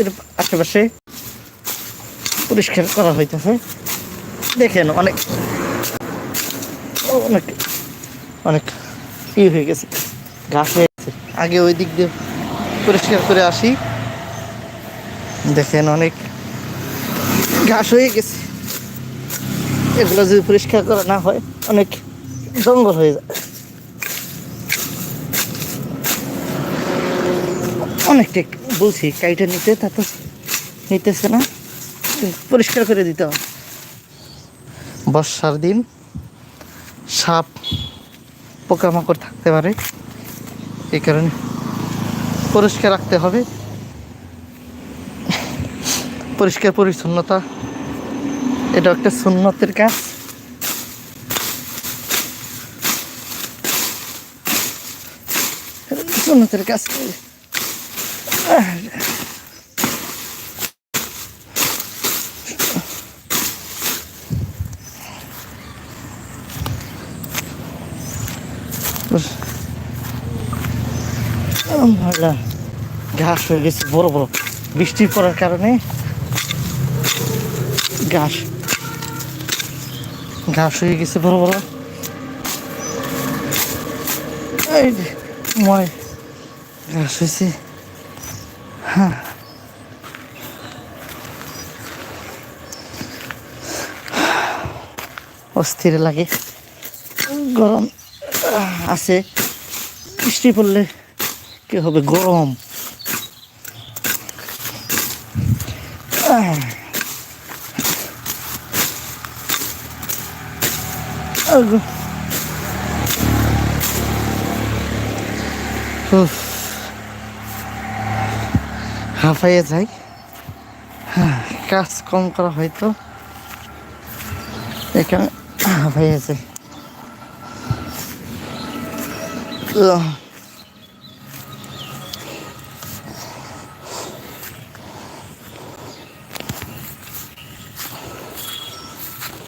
এর আশেপাশে পরিষ্কার করা হইতেছে। দেখেন অনেক অনেক অনেক ই হয়ে গেছে, ঘাস হয়ে গেছে। আগে ওই দিক দিয়ে পরিষ্কার করে আসি। দেখেন অনেক ঘাস হয়ে গেছে। এগুলো যদি পরিষ্কার করা না হয়, অনেক জঙ্গল হয়ে যায়। অনেকটা বলছি, কাইটা নিতে, তা তো নিতেছে না। পরিষ্কার করে দিতে হবে। বর্ষার দিন সাপ, পোকামাকড় থাকতে পারে। এই কারণে পরিষ্কার রাখতে হবে। পরিষ্কার পরিচ্ছন্নতা এটা একটা সুন্নতের কাজ। সুন্নতের কাজ। ঘাস হয়ে গেছে, বড় বড়। বৃষ্টি পড়ার কারণে ঘাস। ঘাস হয়ে গেছে, বড় বড়। এই ময় ঘাস হয়েছে। হ্যাঁ। অস্থির লাগে। গরম আছে। বৃষ্টি পড়লে কি হবে? গরম। আহ। হাঁফাইয়ে যাই হ্যাঁ, কাজ কম করা হয়তো এখানে হাঁফাইয়ে যাই।